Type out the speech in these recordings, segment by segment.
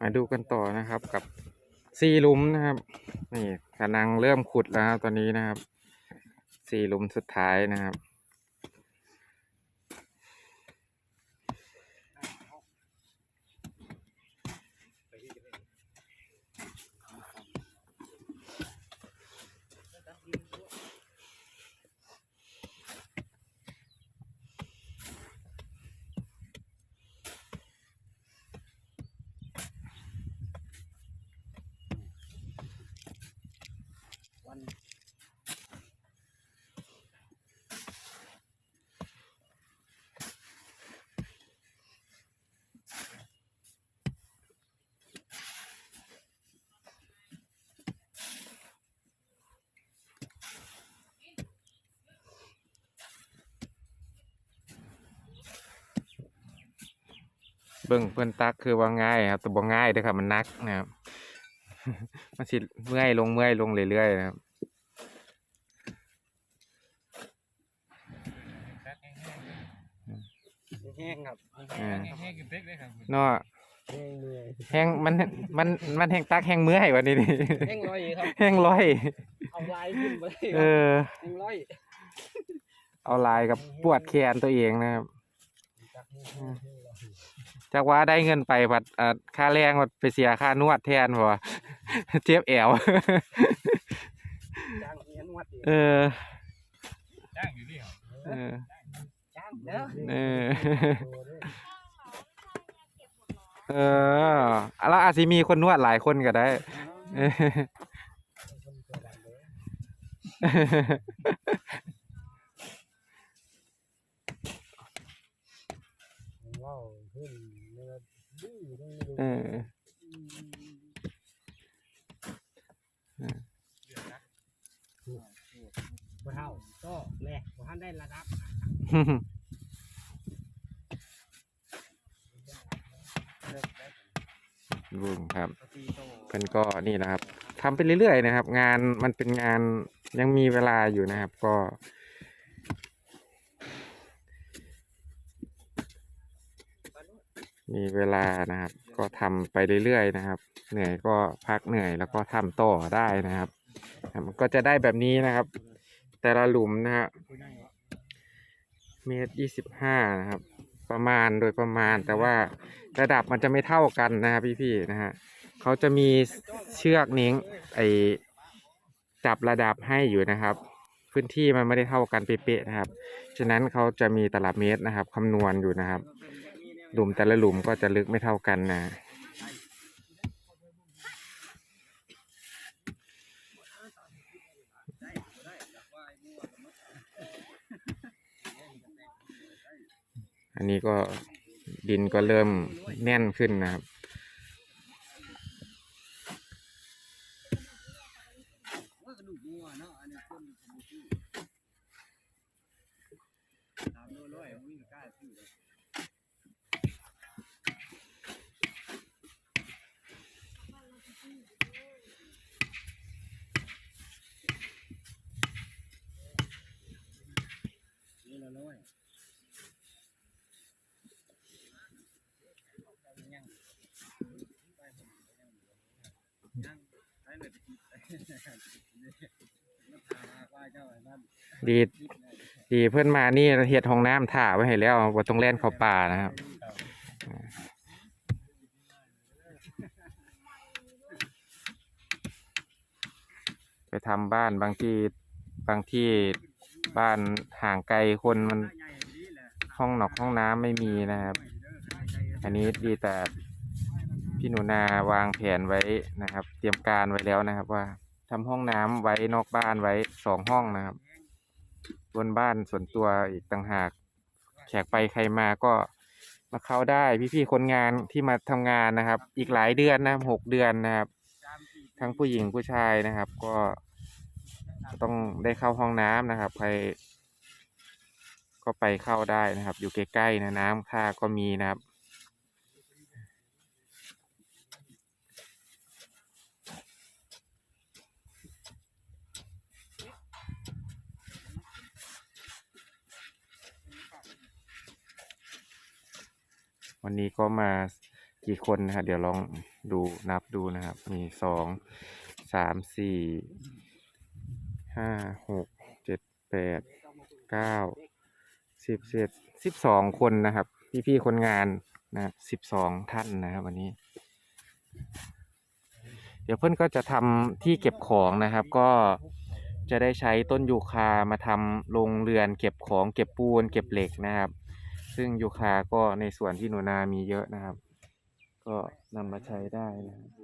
มาดูกันต่อนะครับกับสี่ลุมนะครับ นี่กำลังเริ่มขุดแล้วครับตอนนี้นะครับ สี่ลุมสุดท้ายนะครับ เบิ่งเพิ่นตักคือว่าง่ายครับแต่บ่ง่ายเด้อครับมันนักนะครับ มันสิเมื่อยลงเมื่อยลงเรื่อยๆนะครับ แห้งครับอ่าแห้งๆกินเป๊กเลยครับเนาะแห้งเมื่อยแห้งมันมันมันแห้งตักแห้งเมื่อยวันนี้นี่แห้งร้อยครับแห้งร้อย เอาลายขึ้นไปเลยเออแห้งร้อยเอาลายกับปวดแขนตัวเองนะครับจากนี้แห้งร้อยจากว่าได้เงินไปบัดอ่าค่าแรงบัดไปเสียค่านวดแทนเพราะว่าเจ็บแอวจ้างเงี้ยนวดอีกเออจ้างอยู่นี่เหรอ เออจ้างเด้อเออเออแล้วอาจจะมีคนนวดหลายคนก็ได้เออว้าวขึ้นเนื้อดื้อดื้อเออบ่เท่าก็แหลกบ่ทันได้ระดับ ลุงครับเพิ่นก็นี่นะครับทำไปเรื่อยๆนะครับ งานมันเป็นงานยังมีเวลาอยู่นะครับ ก็ มีเวลานะครับ ก็ทำไปเรื่อยๆนะครับ เหนื่อยก็พักเหนื่อยแล้วก็ทำต่อได้นะครับครับมันก็จะได้แบบนี้นะครับ แต่ละหลุมนะฮะเมตรยี่สิบห้านะครับ ประมาณโดยประมาณ แต่ว่าระดับมันจะไม่เท่ากันนะครับพี่ๆนะฮะเขาจะมีเชือกนิ้งไอจับระดับให้อยู่นะครับ พื้นที่มันไม่ได้เท่ากันเป๊ะๆนะครับ ฉะนั้นเขาจะมีตลับเมตรนะครับคำนวณอยู่นะครับ หลุมแต่ละหลุมก็จะลึกไม่เท่ากันนะ อันนี้ก็ดินก็เริ่มแน่นขึ้นนะครับ ว่ากระดูกงัวเนาะอันนี้ต้นสมุทรสามโลร้อยวิ่งกล้าซื้อเลยนี่ละร้อยยังยังไปเลยไปกินไปมันพาว่าเจ้าไอ้นั่น ดีดีเพื่อนมานี่เฮ็ดห้องน้ำถ่าไว้ให้แล้วว่าต้องแล่นเข้าป่านะครับไปทำบ้านบางที่บางที่บ้านห่างไกลคนมันห้องนอกห้องน้ำไม่มีนะครับ อันนี้ดีแต่พี่หนูนาวางแผนไว้นะครับ เตรียมการไว้แล้วนะครับว่า ทำห้องน้ำไว้นอกบ้านไว้สองห้องนะครับบนบ้านส่วนตัวอีกต่างหาก แขกไปใครมาก็มาเข้าได้พี่ๆคนงานที่มาทำงานนะครับ อีกหลายเดือนนะหกเดือนนะครับ ทั้งผู้หญิงผู้ชายนะครับ ก็ต้องได้เข้าห้องน้ำนะครับ ใคร ก็ไปเข้าได้นะครับ อยู่ใกล้ๆนะน้ำค่าก็มีนะครับ วันนี้ก็มากี่คนนะครับเดี๋ยวลองดูนับดูนะครับ มีสองสามสี่ห้าหกเจ็ดแปดเก้าสิบเจ็ดสิบสองคนนะครับ พี่ๆคนงานนะสิบสองท่านนะครับวันนี้ เดี๋ยวเพื่อนก็จะทำที่เก็บของนะครับ ก็จะได้ใช้ต้นยูคามาทำโรงเรือนเก็บของเก็บปูนเก็บเหล็กนะครับ ซึ่งยูคาก็ในส่วนที่หนูนามีเยอะนะครับ ก็นำมาใช้ได้นะครับ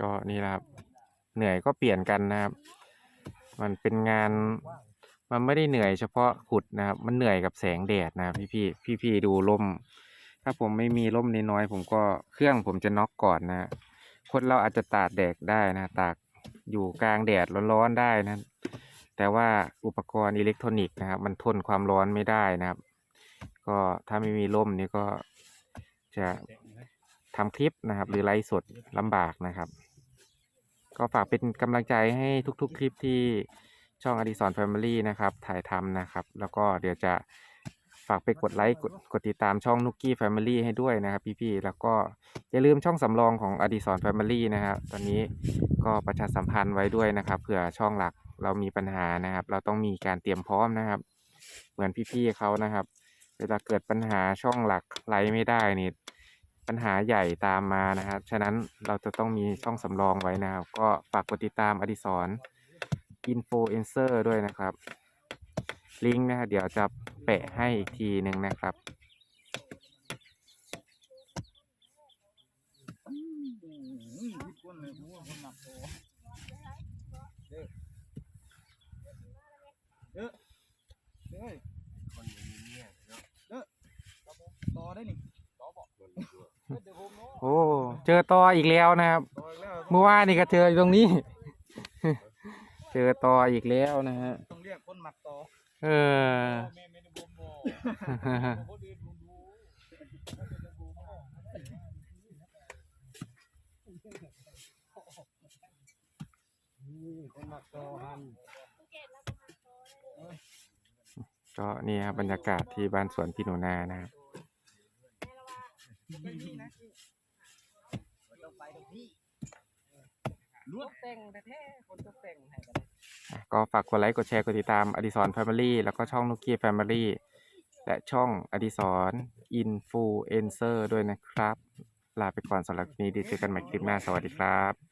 ก็นี่แหละครับ เหนื่อยก็เปลี่ยนกันนะครับ มันเป็นงาน มันไม่ได้เหนื่อยเฉพาะขุดนะครับ มันเหนื่อยกับแสงแดดนะครับพี่พี่พี่พี่ดูร่ม ถ้าผมไม่มีร่มน้อยๆผมก็เครื่องผมจะน็อกก่อนนะคนเราอาจจะตากแดดได้นะตากอยู่กลางแดดร้อนๆได้นะแต่ว่าอุปกรณ์อิเล็กทรอนิกส์นะครับ มันทนความร้อนไม่ได้นะครับ ก็ถ้าไม่มีร่มนี่ก็จะทำคลิปนะครับ หรือไลฟ์สดลำบากนะครับ ก็ฝากเป็นกำลังใจให้ทุก ๆ คลิปที่ ช่องอดิสรแฟมิลี่นะครับ ถ่ายทำนะครับ แล้วก็เดี๋ยวจะฝากไปกดไลค์กดกดติดตามช่องนุกกี้แฟมิลี่ให้ด้วยนะครับ พี่ๆแล้วก็อย่าลืมช่องสำรองของอดิสรแฟมิลี่นะครับตอนนี้ก็ประชาสัมพันธ์ไว้ด้วยนะครับเผื่อช่องหลักเรามีปัญหานะครับ เราต้องมีการเตรียมพร้อมนะครับ เหมือนพี่ๆเขานะครับ เวลาเกิดปัญหาช่องหลักไลฟ์ไม่ได้นี่ปัญหาใหญ่ตามมานะครับฉะนั้นเราจะต้องมีช่องสำรองไว้นะครับ ก็ฝากกดติดตามอดิสร อินโฟเอนเซอร์ด้วยนะครับ ลิงก์นะครับเดี๋ยวจะแปะให้อีกทีหนึ่งนะครับพิดคนเลยผมว่าคนหนักโตเด้อเด้อเด้อคนมีเมียเนาะเด้อต่อได้นี่ต่อบอกเดี๋ยวผมเนาะโอ้ เจอตออีกแล้วนะครับต่ออีกแล้วเมื่อวานนี่ก็เจออยู่ตรงนี้ เจอตออีกแล้วนะฮะ ต้องเรียกคนหมักต่อเออ แม่ไม่ได้บ่มบ่คนอื่นบ่รู้คนหมักต่อหันก็นี่ครับบรรยากาศที่บ้านสวนพี่หนูนานะครับไปนี่นะต้องไปตรงนี้ ลวดแต่งแท้ๆคนตกแต่งให้กันก็ฝากกดไลค์กดแชร์กดติดตามอดิสรแฟมิลี่แล้วก็ช่องนุกกี้แฟมิลี่และช่องอดิสรอินฟูเอนเซอร์ด้วยนะครับ ลาไปก่อนสำหรับคลิปนี้ดีเจอกันใหม่คลิปหน้าสวัสดีครับ